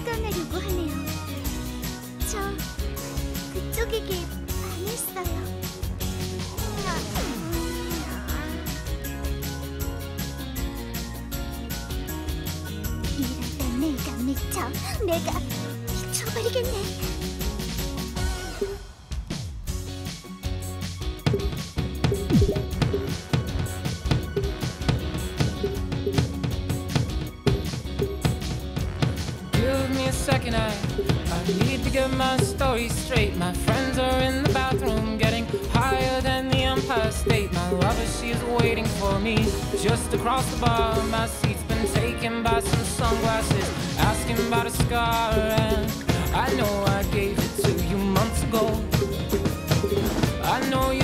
나려고 하네요. 저 그쪽에게 반했어요. 이러다 내가 미쳐, 내가 미쳐버리겠네. Second, I, I need to get my story straight. My friends are in the bathroom, getting higher than the Empire State. My lover, she is waiting for me just across the bar. My seat's been taken by some sunglasses, asking about a scar. And I know I gave it to you months ago. I know you're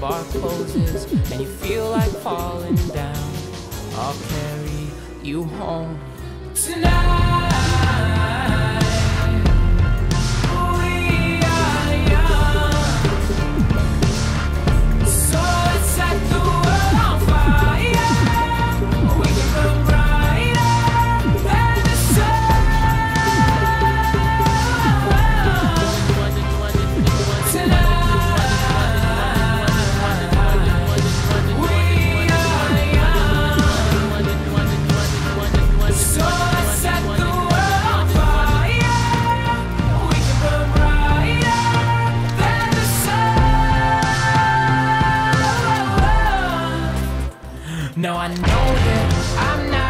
bar closes and you feel like falling down, I'll carry you home tonight. No, I know that I'm not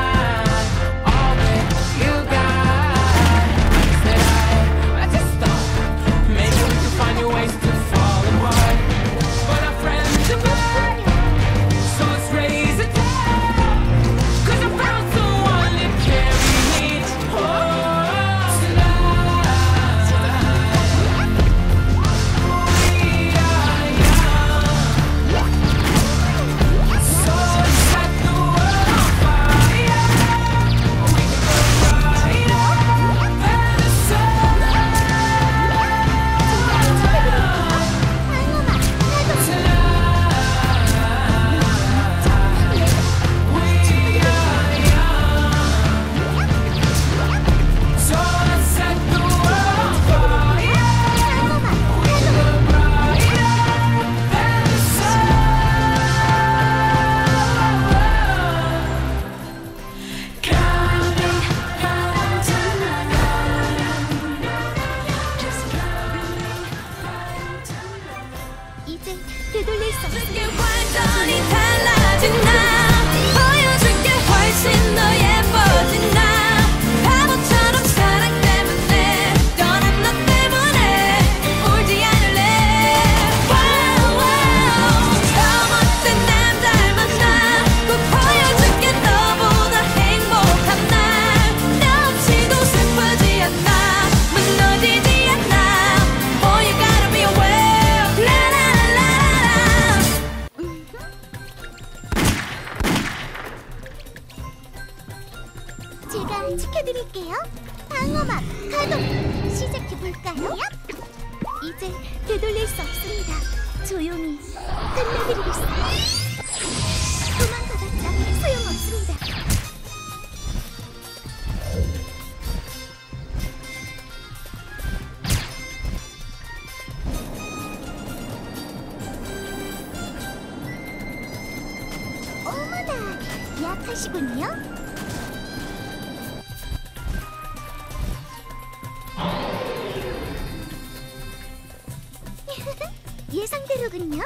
제가 지켜드릴게요. 방어막 가동 시작해볼까요? 이제 되돌릴 수 없습니다. 조용히 끝내드리겠습니다. 도망가봤자 소용없습니다. 어머나, 약하시군요. 상대로군요.